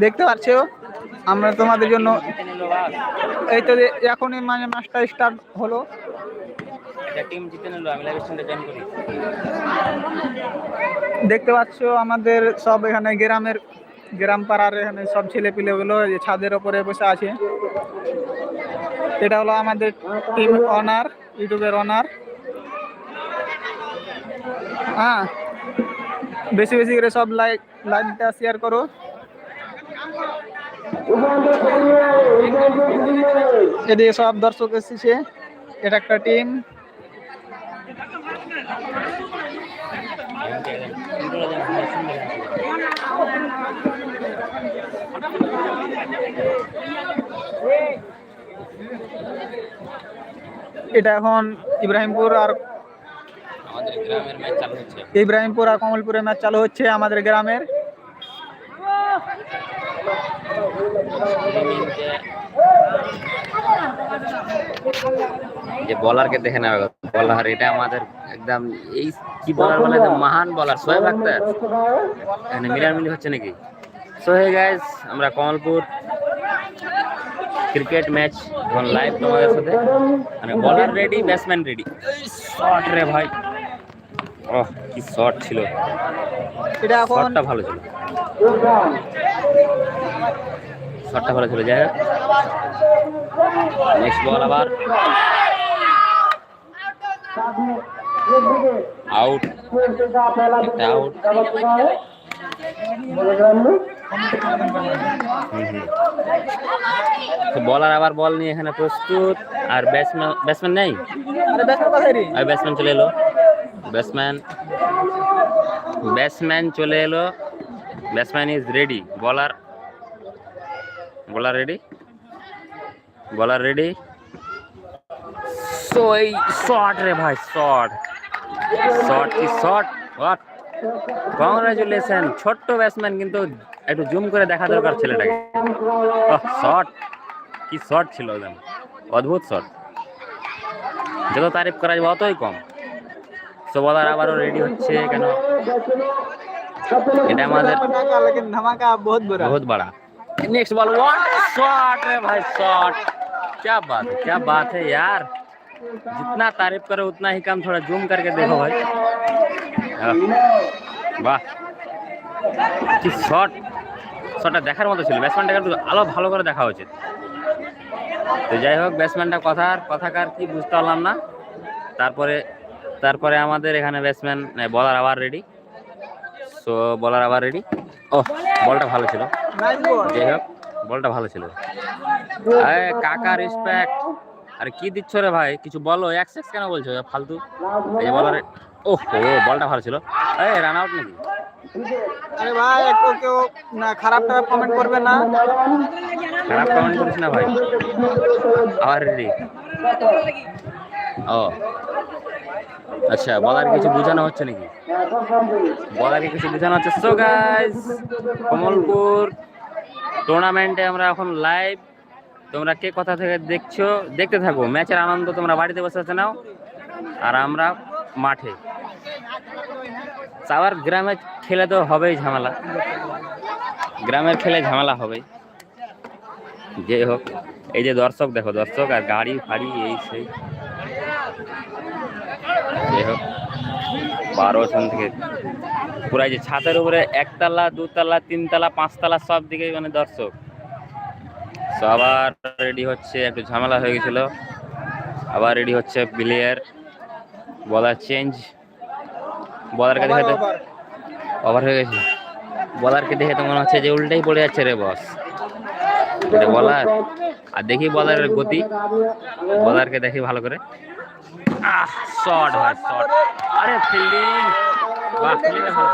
দেখতে পাচ্ছ? আমরা তোমাদের জন্য এই তো যে- এখনই মানে ম্যাচটা স্টার্ট হলো। দেখতে পাচ্ছ আমাদের সব এখানে গ্রামের গ্রাম পাড়ার এখানে সব ছেলে পিলেগুলো এই যে ছাদের ওপরে বসে আছে। এটা হলো আমাদের টিম অনার ইউটিউবের অনার হ্যাঁ। বেশি বেশি করে সব লাইক লাইকটা শেয়ার করো। এদিকে সব দর্শক এসেছে, এটা একটা টিম এটা এখন ইব্রাহিমপুর আর আমাদের গ্রামের ম্যাচ চালু হচ্ছে ইব্রাহিমপুর আর কমলপুরের ম্যাচ চালু হচ্ছে আমাদের গ্রামের। যে বলারকে দেখে নেবে বলার এটা আমাদের একদম এই কি বলার বলে যে মহান বলার সোহেব আক্তার এখানে মিলামিলি হচ্ছে নাকি? সো হে গাইস আমরা কমলপুর ক্রিকেট ম্যাচ এখন লাইভ তোমাদের সাথে। মানে বলার রেডি ব্যাটসম্যান রেডি শট রে ভাই। ওহ কি শট ছিল। এটা এখন শটটা ভালো ছিল। শটটা ভালো ছিল যাই নেক্সট বল আবার। আউট আউট তো বলার আবার বল নিয়ে এখানে প্রস্তুত। আর ব্যাটসম্যান ব্যাটসম্যান নেই? আর ব্যাটসম্যান চলে এলো। ব্যাটসম্যান ব্যাটসম্যান চলে এলো। ব্যাটসম্যান ইজ রেডি বলার বলার রেডি বলার রেডি সো এই শট রে ভাই শট শট কি শট হোয়াট কংগ্রাচুলেশন ছোট্ট ব্যাটসম্যান কিন্তু একটু জুম করে দেখা দরকার ছেলেটাকে। শট কি শট ছিল একদম অদ্ভুত শট যত তারিফ করা যাবে অতই কম। সো বলার আবারও রেডি হচ্ছে কেন এটা আমাদের धमाका लेकिन धमाका बहुत बुरा बहुत बड़ा नेक्स्ट बॉल व्हाट शॉट है भाई शॉट क्या बात है क्या बात है यार जितना तारीफ करो उतना ही कम थोड़ा जूम करके देखो भाई আহ, বাহ কি শট শটটা দেখার মতো ছিল ব্যাটসম্যানটাকে একটু আলো ভালো করে দেখা উচিত তো যাই হোক ব্যাটসম্যানটা কথার কথাকার কি বুঝতে পারলাম না তারপরে তারপরে আমাদের এখানে ব্যাটসম্যান বলার আবার রেডি সো বলার আবার রেডি ও বলটা ভালো ছিল। যাই হোক বলটা ভালো ছিল। কাকা রেসপেক্ট আরে কি দিচ্ছ রে ভাই? কিছু বলো এক সেক্স কেন বলছো? ফালতু। এই বলার ও বলটা ভালো ছিল। এই রান আউট নাকি? আরে কমেন্ট করবে না। খারাপ কমেন্ট করিস না ভাই। আবার রেডি ও আচ্ছা বলার কিছু বোঝানো হচ্ছে নাকি? বলারকে কিছু বোঝানো হচ্ছে? সো গাইস কমলপুর টুর্নামেন্টে আমরা এখন লাইভ তোমরা কে কথা থেকে দেখছ? দেখতে থাকো। ম্যাচের আনন্দ তোমরা বাড়িতে বসে নাও। আর আমরা মাঠে। আবার গ্রামে খেলে তো হবেই ঝামেলা। গ্রামের খেলে ঝামেলা হবেই। যে হোক, এই যে দর্শক, দেখো দর্শক আর গাড়ি ফাড়ি, এই সেই। যে হোক থেকে। পুরো যে ছাদের উপরে একতলা, দুতলা, তিনতলা, পাঁচতলা সব দিকে মানে দর্শক। তো আবার রেডি হচ্ছে, একটু ঝামেলা হয়ে গেছিল। আবার রেডি হচ্ছে প্লেয়ার বলার চেঞ্জ বলারকে দেখে তো ওভার হয়ে গেছে। বলারকে দেখে তো মনে হচ্ছে যে উল্টাই পড়ে যাচ্ছে রে বস বলার। আর দেখি বলারের গতি। বলারকে দেখি ভালো করে। আহ শট ভাই শট আরে ফিল্ডিং বাহ ফিল্ডিংটা ভালো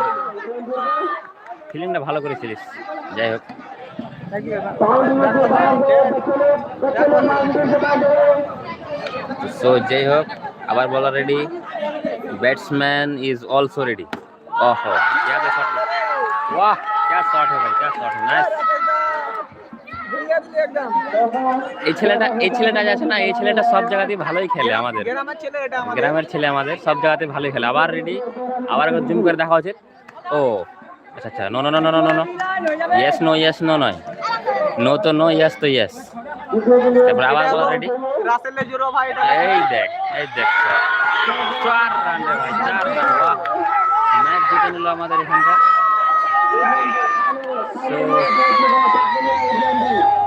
ফিল্ডিংটা ভালো করেছিলিস যাই হোক সো যাই হোক আবার বলার ready batsman is also ready ओहो क्या पे शॉट वाह क्या शॉट है भाई क्या शॉट है नाइस দুনিয়া দিলি একদম এই ছেলেটা এই ছেলেটা যাচ্ছে না এই ছেলেটা সব জায়গাতেই ভালোই খেলে আমাদের। গ্রামের ছেলে আমাদের। সব জায়গাতে ভালোই খেলে। আবার রেডি আবার জুম করে দেখা উচিত। ও আচ্ছা আচ্ছা no no no no no no yes no yes no নয় নো তো নো ইয়েস তো ইয়েস তারপর আবার বলা রেডি এই দেখ। এই দেখ চার রান ভাই চার রান। ম্যাচ জিতে নিল আমাদের এখানকার।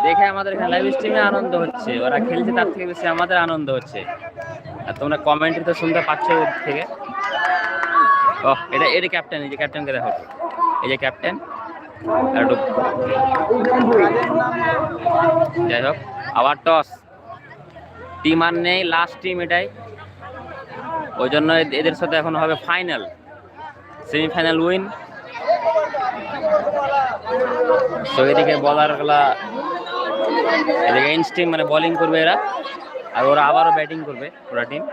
দেখে আমাদের এখানে লাইভ স্ট্রিমে আনন্দ হচ্ছে। ওরা খেলছে, তার থেকে বেশি আমাদের আনন্দ হচ্ছে। আর তোমরা কমেন্টে তো শুনতে পাচ্ছ ওর থেকে। ও এটা এটা ক্যাপ্টেন এই যে ক্যাপ্টেনকে দেখো। এই যে ক্যাপ্টেন যাই হোক, আবার টস টিম আর নেই লাস্ট টিম এটাই। ওই জন্য এদের সাথে এখন হবে ফাইনাল সেমিফাইনাল উইন তো এদিকে বলারগুলা এদিকে ইন্স টিম মানে বোলিং করবে এরা, আর ওরা আবারও ব্যাটিং করবে ওরা টিম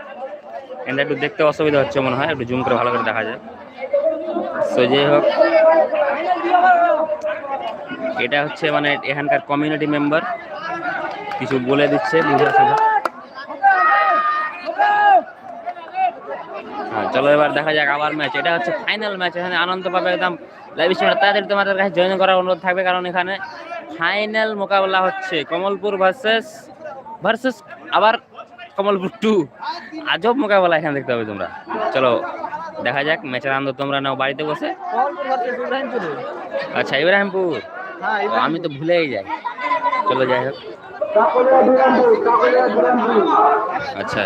এটা একটু দেখতে অসুবিধা হচ্ছে মনে হয়, একটু জুম করে ভালো করে দেখা যায় তো যাই হোক, এটা হচ্ছে মানে এখানকার কমিউনিটি মেম্বার কিছু বলে দিচ্ছে বুঝা সুঝা হ্যাঁ চলো এবার দেখা যাক আবার ম্যাচ এটা হচ্ছে ফাইনাল ম্যাচ এখানে আনন্দ পাবে একদম। লাইভ স্ট্রিমে তাড়াতাড়ি তোমাদের কাছে জয়েন করার অনুরোধ থাকবে কারণ এখানে ফাইনাল মোকাবেলা হচ্ছে। কমলপুর ভার্সেস ভার্সেস আবার কমলপুর টু আজব মোকাবেলা এখানে দেখতে হবে তোমরা। চলো দেখা যাক ম্যাচের আনন্দ তোমরা নাও বাড়িতে বসে। ইব্রাহিমপুর। আচ্ছা ইব্রাহিমপুর? হ্যাঁ আমি তো ভুলেই যাই। চলো যাই হোক। আচ্ছা।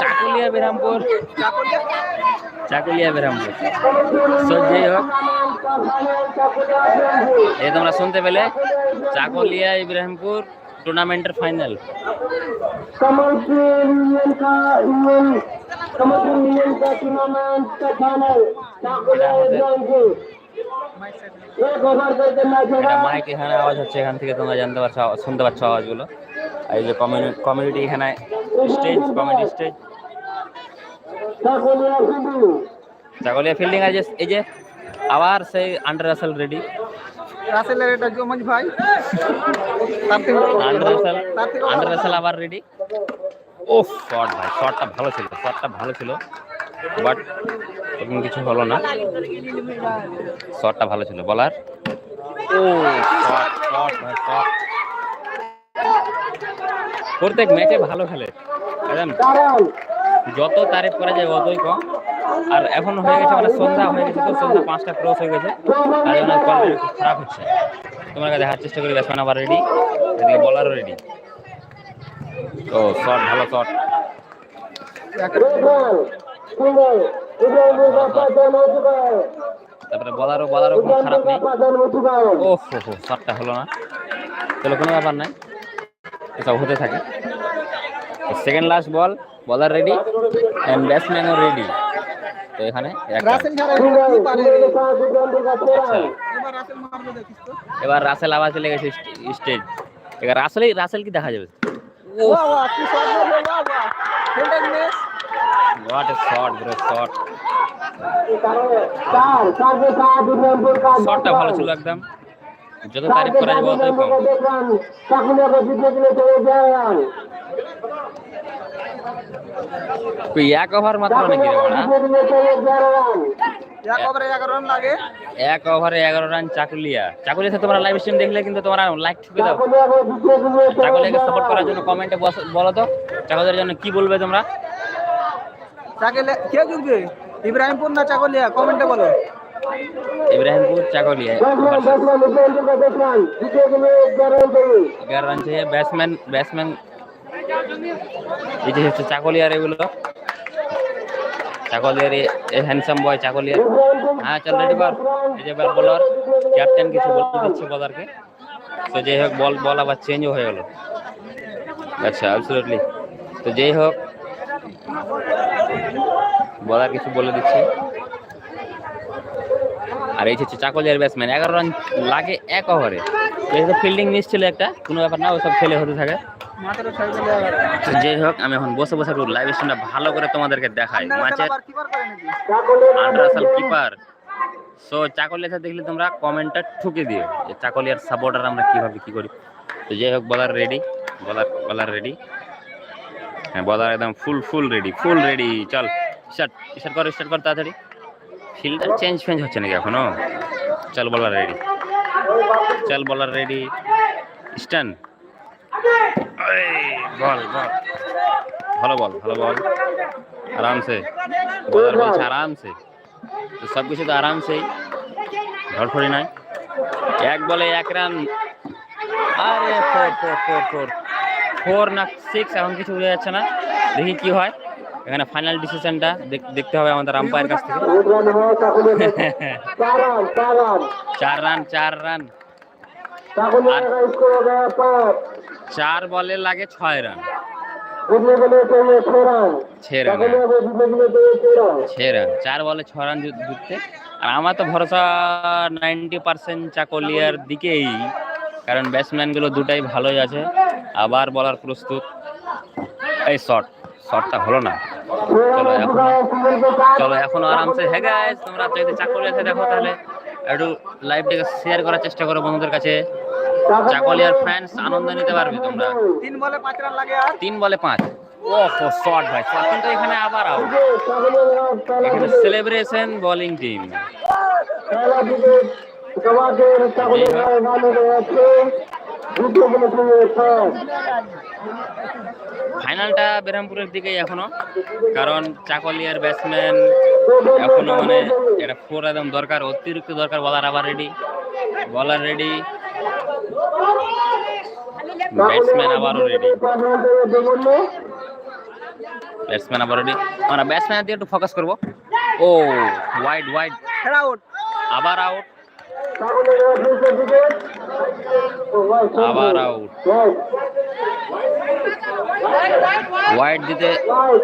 চাকুলিয়া বিরামপুর। চাকুলিয়া বিরামপুর। সজ্জাই হোক, এই তোমরা শুনতে পেলে, চাকুলিয়া ইব্রাহিমপুর টুর্নামেন্টের ফাইনাল। মাইক এখানে আওয়াজ হচ্ছে, এখান থেকে তোমরা জানতে পারছ, শুনতে পাচ্ছ আওয়াজগুলো। এই যে কমিউনিটি এখানে stage comedy stage. Jagulia fielding. আছে এই যে আবার সেই আন্ডার রাসেল রেডি রাসেলের এটা জমজ ভাই? আন্ডার রাসেল আন্ডার রাসেল আবার রেডি ও শট ভাই শটটা ভালো ছিল শটটা ভালো ছিল। বাট এরকম কিছু হলো না। শটটা ভালো ছিল বলার ও শট শট ভাই শট প্রত্যেক ম্যাচে ভালো খেলে। যত তারিফ করা যায় অতই কম। আর এখন হয়ে গেছে মানে সন্ধ্যা, হয়ে গেছে তো সন্ধ্যা পাঁচটা ক্রস হয়ে গেছে। তার জন্য খারাপ হচ্ছে। তোমার কাছে হার চেষ্টা করি ব্যাটসম্যান আবার রেডি এদিকে বলারও রেডি তো শট ভালো শট তারপরে বলারও বলারও খুব খারাপ নেই। ও শটটা হলো না। চলো কোনো ব্যাপার নাই। এসব হতে থাকে। সেকেন্ড লাস্ট বল বলার রেডি অ্যান্ড ব্যাটসম্যানও রেডি তো এখানে এবার রাসেল আবার চলে গেছে স্টেজ এবার রাসেলই রাসেল কি দেখা যাবে? What a shot, bro, shot. শটটা ভালো ছিল একদম। এক ওভার মাত্র নাকি এক ওভারে এগারো run Chakulia. Chakulia live stream দেখলে কিন্তু তোমার লাইক ঠুকে চাকুলিয়াকে সাপোর্ট করার জন্য কমেন্টে বলো তো চাকুলিয়ার জন্য কি বলবে তোমরা? চাকুলিয়া কে জিতবে? ইব্রাহিমপুর না চাকুলিয়া? কমেন্টে বলো। ইব্রাহিমপুর চাকলিয়া হ্যাঁ, ব্যাটসম্যান ব্যাটসম্যান। এই চাকলিয়ার এগুলো। চাকলিয়ার এই হ্যান্ডসাম বয় চাকলিয়ার। হ্যাঁ চল রেডি কর এই যে এবার বলার ক্যাপ্টেন কিছু বলতে দিচ্ছে বলারকে তো যাই হোক বল বল আবার চেঞ্জও হয়ে গেল। আচ্ছা অ্যাবসলুটলি তো যেই হোক বলার কিছু বলে দিচ্ছে। আর এই হচ্ছে চাকলিয়ার ব্যাটসম্যান এগারো রান লাগে এক ওভারে তো ফিল্ডিং নিচ্ছিল একটা, কোনো ব্যাপার না ওসব খেলে হতে থাকে। যে হোক, আমি এখন বসে বসে একটু লাইভ স্ট্রিমটা ভালো করে তোমাদেরকে দেখাই। ম্যাচের আন্ডারসাল কিপার সো চাকলিয়াতে দেখলে তোমরা কমেন্টটা ঠুকে দিও যে চাকলিয়ার সাপোর্টার আমরা কীভাবে কী করি। তো যে হোক বলার রেডি বলার বলার রেডি হ্যাঁ বলার একদম full full ready full ready চল স্টার্ট স্টার্ট কর স্টার্ট কর তাড়াতাড়ি। ফিল্ডার চেঞ্জ ফেঞ্জ হচ্ছে নাকি এখনও? চল বলার রেডি। চল বলার রেডি। স্টান বল বল। ভালো বল ভালো বল। আরামসে। বলার বলছে আরামসে। সব কিছু তো আরামসেই। ধরফড়ি নাই। এক বলে এক রান। আরে, four four four four. Four না, সিক্স, এখন কিছু বোঝা যাচ্ছে না। দেখি কি হয়। এখানে ফাইনাল ডিসিশনটা দেখতে হবে আমাদের আম্পায়ার কাছ থেকে। চার রান চার রান। চার বলে লাগে ছয় রান। চার বলে ছ রান জিততে আর আমার তো ভরসা নাইনটি পার্সেন্ট চাকলিয়ার দিকেই। কারণ ব্যাটসম্যানগুলো দুটাই ভালোই আছে। আবার বলার প্রস্তুত। এই শট শটটা হলো না। চলো এখন। চলো এখন আরামসে। হ্যাঁ গাইজ তোমরা যদি চাকলিয়াতে দেখো তাহলে একটু লাইভটাকে শেয়ার করার চেষ্টা করো বন্ধুদের কাছে। চাকলিয়ার ফ্রেন্ডস আনন্দ নিতে পারবে তোমরা। তিন বলে পাঁচ রান লাগে আর। তিন বলে পাঁচ। শট ভাই শট এখানে আবার আউট এখানে সেলিব্রেশন বোলিং টিম ফাইনালটা বেরামপুরের দিকেই এখনও, কারণ চাকলিয়ার ব্যাটসম্যান এখনও মানে এটা ফোর একদম দরকার, অতিরিক্ত দরকার বলার আবার রেডি বলার রেডি ব্যাটসম্যান আবারও রেডি ব্যাটসম্যান আবার রেডি আমরা ব্যাটসম্যান দিয়ে একটু ফোকাস করব। ও ওয়াইড ওয়াইড আউট আবার আউট আবার আউট ওয়াইড দিতে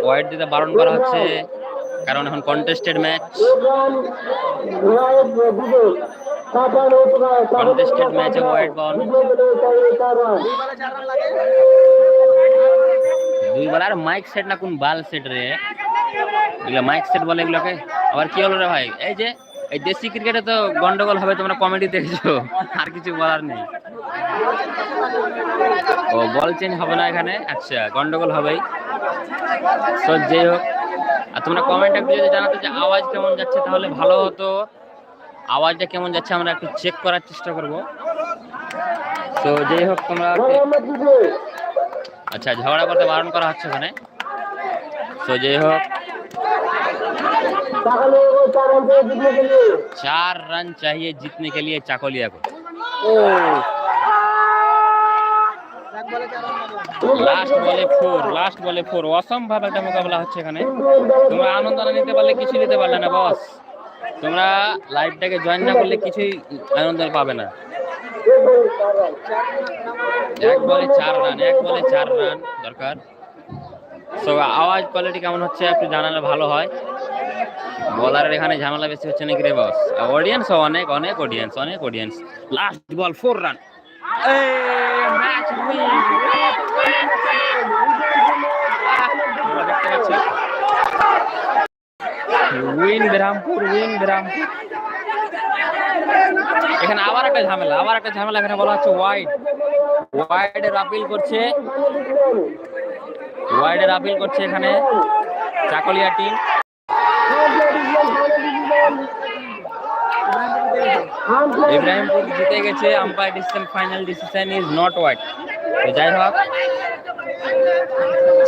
ওয়াইড দিতে বারণ করা হচ্ছে, কারণ এখন কন্টেস্টেড ম্যাচ है white ball. বলে দুই বল আর মাইক সেট না কোন বাল সেট রে? এগুলো মাইক সেট বলে এগুলোকে? আবার কি হলো রে ভাই? এই যে এই দেশি ক্রিকেটে তো গন্ডগোল হবে, তোমরা কমেডি দেখেছ, আর কিছু বলার নেই। ও বল চেঞ্জ হবে না এখানে? আচ্ছা গন্ডগোল হবেই। তো যাই হোক, আর তোমরা কমেন্ট যদি জানাতে যে আওয়াজ কেমন যাচ্ছে, তাহলে ভালো হতো। আওয়াজটা কেমন যাচ্ছে, আমরা একটু চেক করার চেষ্টা করব। তো যাই হোক, তোমরা আচ্ছা ঝগড়া করতে বারণ করা হচ্ছে ওখানে। তো যাই হোক चार रन चाहिए जीतने के लिए चाकोलिया को এক বলে চার রান লাগে লাস্ট বলে ফোর লাস্ট বলে ফোর অসম্ভব একটা মোকাবেলা হচ্ছে এখানে তোমরা আনন্দ না নিতে পারলে কিছু নিতে পারলে না বস তোমরা লাইভটাকে জয়েন না করলে কিছুই আনন্দ পাবে না এক বলে চার রান এক বলে চার রান দরকার তো আওয়াজ কোয়ালিটি কেমন হচ্ছে একটু জানালে ভালো হয় বলারের এখানে ঝামেলা বেশি হচ্ছে নাকি রে বস অডিয়েন্স অনেক অনেক অডিয়েন্স অনেক audience last ball four run win Birampur win Birampur এখানে আবার একটা ঝামেলা, আবার একটা ঝামেলা এখানে বলা হচ্ছে ওয়াইড ওয়াইডের আপিল করছে। ওয়াইডের আপিল করছে এখানে চাকলিয়া টিম ইব্রাহিমপুর জিতে গেছে umpire decision final decision is not wide তো যাই হোক,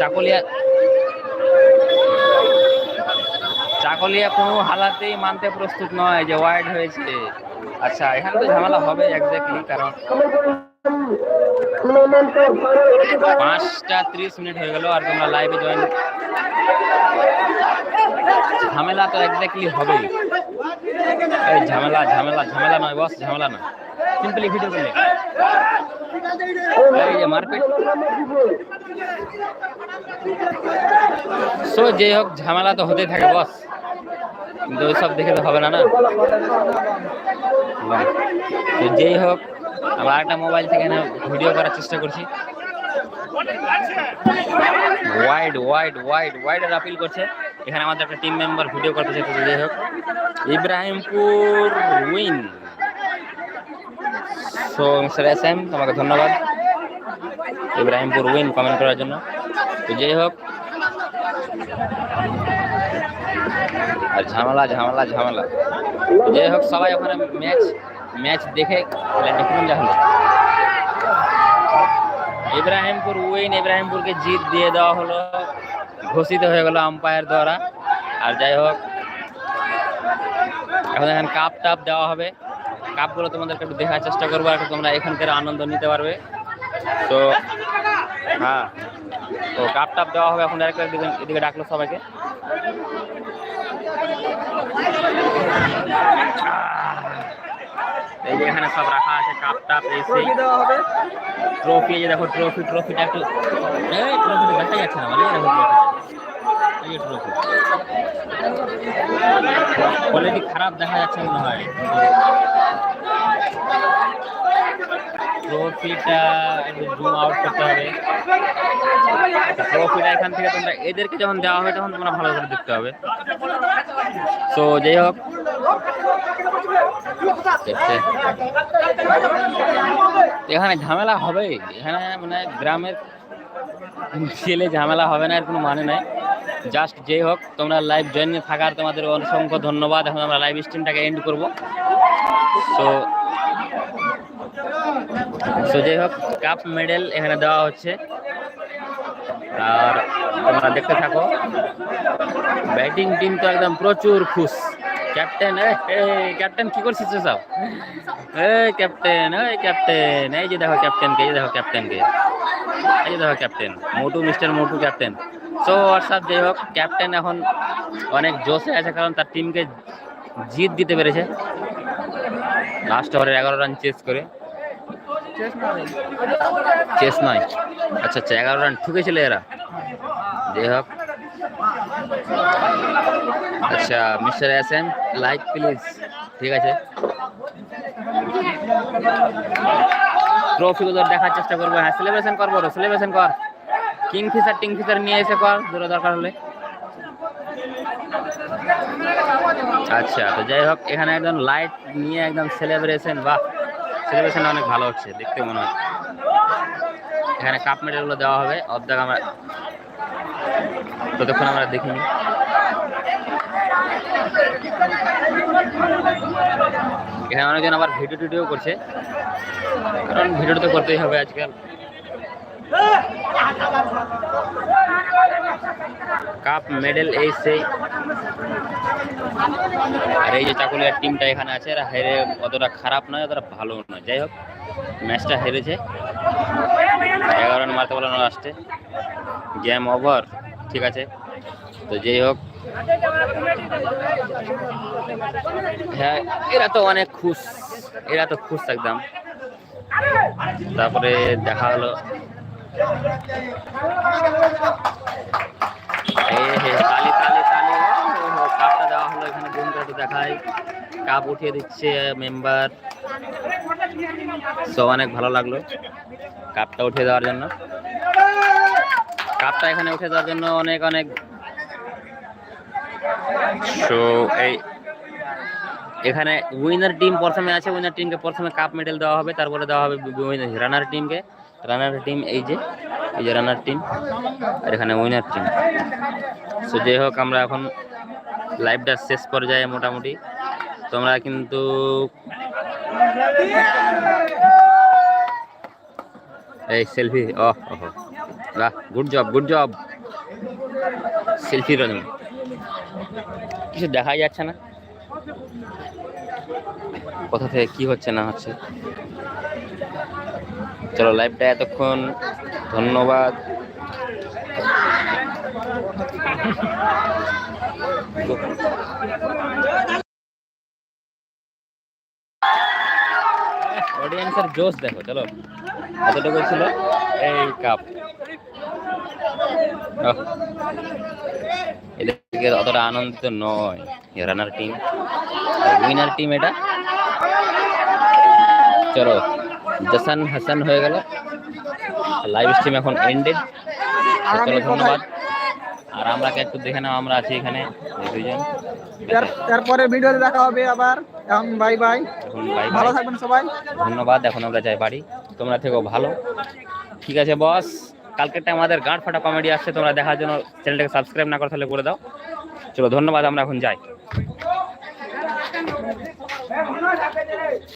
চাকলিয়া চাকলিয়া কোনো হালাতেই মানতে প্রস্তুত নয় যে ওয়াইড হয়েছে। আচ্ছা এখানে তো ঝামেলা হবে এক্স্যাক্টলি কারণ পাঁচটা ত্রিশ মিনিট হয়ে গেল আর তোমরা লাইভে জয়েন ঝামেলা তো এক্স্যাক্টলি হবেই। এই ঝামেলা ঝামেলা ঝামেলা নয় বস ঝামেলা নয়। সিম্পলি ভিডিও করলে। মারপিট। সো যে হোক, ঝামেলা তো হতেই থাকে বস কিন্তু ওইসব দেখে তো হবে না না? তো যেই হোক, আবার একটা মোবাইল থেকে এখানে ভিডিও করার চেষ্টা করছি। ওয়াইড ওয়াইড ওয়াইড ওয়াইডের আপিল করছে। এখানে আমাদের একটা টিম মেম্বার ভিডিও করতে চাইছে যাই হোক। Ibrahimpur win so mister S M তোমাকে ধন্যবাদ। ইব্রাহিমপুর উইন কমেন্ট করার জন্য। তো যাই হোক। আর ঝামেলা ঝামেলা ঝামেলা। যাই হোক, সবাই ওখানে ম্যাচ ম্যাচ দেখে যা হলো। ইব্রাহিমপুর উইন ইব্রাহিমপুরকে জিত দিয়ে দেওয়া হলো। ঘোষিত হয়ে গেল আম্পায়ার দ্বারা। আর যাই হোক, এখন এখানে কাপ টাপ দেওয়া হবে। কাপগুলো তোমাদেরকে একটু দেখার চেষ্টা করব একটু তোমরা এখানকার আনন্দ নিতে পারবে। তো হ্যাঁ তো কাপ টাপ দেওয়া হবে এখন ডাইরেক্ট এদিকে ডাকলো সবাইকে। এই এখানে সব রাখা আছে কাপ টাপ সেই ট্রফি দেখো ট্রফি ট্রফিটা একটু ট্রফিটা দেখা যাচ্ছে না মানে কোয়ালিটি খারাপ দেখা যাচ্ছে মনে হয়? ট্রফিটা জুম আউট করতে হবে। ট্রফিটা এখান থেকে তোমরা এদেরকে যখন দেওয়া হবে তখন তোমরা ভালো করে দেখতে হবে। তো যাই হোক। এখানে ঝামেলা হবে এখানে মানে গ্রামের ছেলে ঝামেলা হবে না, এর কোনো মানে নাই। জাস্ট যেই হোক, তোমরা লাইভ জয়েন থাকার তোমাদের অসংখ্য ধন্যবাদ। এখন আমরা লাইভ স্ট্রিমটাকে এন্ড করব। তো সো যাই হোক কাপ মেডেল এখানে দেওয়া হচ্ছে। আর তোমরা দেখতে থাকো ব্যাটিং টিম তো একদম প্রচুর খুশ। ক্যাপ্টেন ক্যাপ্টেন কি করছিস সব? এই ক্যাপ্টেন এই ক্যাপ্টেন এই যে দেখো ক্যাপ্টেনকে এই দেখো ক্যাপ্টেনকে এই দেখো captain Motu mister Motu captain so WhatsApp যাই হোক ক্যাপ্টেন এখন অনেক জোশে আছে কারণ তার টিমকে জিত দিতে পেরেছে। লাস্ট ওভারে এগারো রান চেস করে। চেস নয়। আচ্ছা আচ্ছা এগারো রান ঠুকেছিল এরা। যাই হোক। আচ্ছা mister S M like please ঠিক আছে। ট্রফিগুলো দেখার চেষ্টা করব। হ্যাঁ সেলিব্রেশন করব সেলিব্রেশন কর। কিং ফিশার টিং ফিশার নিয়ে এসে কর দূরে দরকার হলে। আচ্ছা তো যাই হোক, এখানে একদম লাইট নিয়ে একদম সেলিব্রেশন বাহ। সেলিব্রেশন অনেক ভালো হচ্ছে, দেখতে মনে হয়। এখানে কাপ মেডেলগুলো দেওয়া হবে, অর্ধেক আমরা ততক্ষণ আমরা দেখিনি এখানে অনেকজন আবার ভিডিও টিডিও করছে। কারণ ভিডিও তো করতেই হবে আজকাল। কাপ, মেডেল, এই সেই। আর এই যে চাকুলিয়ার টিমটা এখানে আছে, এরা হেরে অতটা খারাপ নয়, অতটা ভালো নয়। যাই হোক, ম্যাচটা হেরেছে। এগারো রান মারতে পারল না লাস্টে গেম ওভার ঠিক আছে। তো যাই হোক হ্যাঁ এরা তো অনেক খুশ। এরা তো খুশ একদম। তারপরে দেখা হলো। তালি তালি তালি। কাপটা দেওয়া হলো এখানে, বন্ধুরা দেখাই। কাপ উঠিয়ে দিচ্ছে মেম্বার। সব অনেক ভালো লাগল কাপটা উঠিয়ে দেওয়ার জন্য। কাপটা এখানে উঠে দেওয়ার জন্য অনেক অনেক সো এই, এখানে উইনার টিম প্রথমে আছে উইনার টিমকে প্রথমে কাপ মেডেল দেওয়া হবে, তারপরে দেওয়া হবে রানার টিমকে রানার টিম এই যে এই যে রানার টিম আর এখানে উইনার টিম সো যাই হোক, আমরা এখন লাইভটা শেষ পর্যায়ে মোটামুটি। তোমরা কিন্তু এই সেলফি ও বাহ good job good job selfie running কিছু দেখাই যাচ্ছে না। কোথা থেকে কি হচ্ছে না হচ্ছে। চলো লাইভটা এতক্ষণ ধন্যবাদ। অডিয়েন্সের জোশ দেখো চলো। কতটুকু ছিল? এই কাপ এদেরকে অতটা আনন্দিত নয়। রানার টিম উইনার টিম এটা। চলো জাসান হাসান হয়ে গেল। লাইভ স্ট্রিম এখন এন্ডেড চলো ধন্যবাদ। আর আমরা একটু দেখে নাও আমরা আছি এখানে। দুইজন। এরপরে ভিডিওতে দেখা হবে আবার। এখন বাই বাই ভালো থাকবেন সবাই। ধন্যবাদ এখন আমরা যাই বাড়ি। তোমরা থেকো ভালো। ঠিক আছে বস কালকেরটা আমাদের গাঁট ফাটা কমেডি আসছে, তোমরা দেখার জন্য চ্যানেলটাকে সাবস্ক্রাইব না করে তাহলে করে দাও। চলো, ধন্যবাদ, আমরা এখন যাই।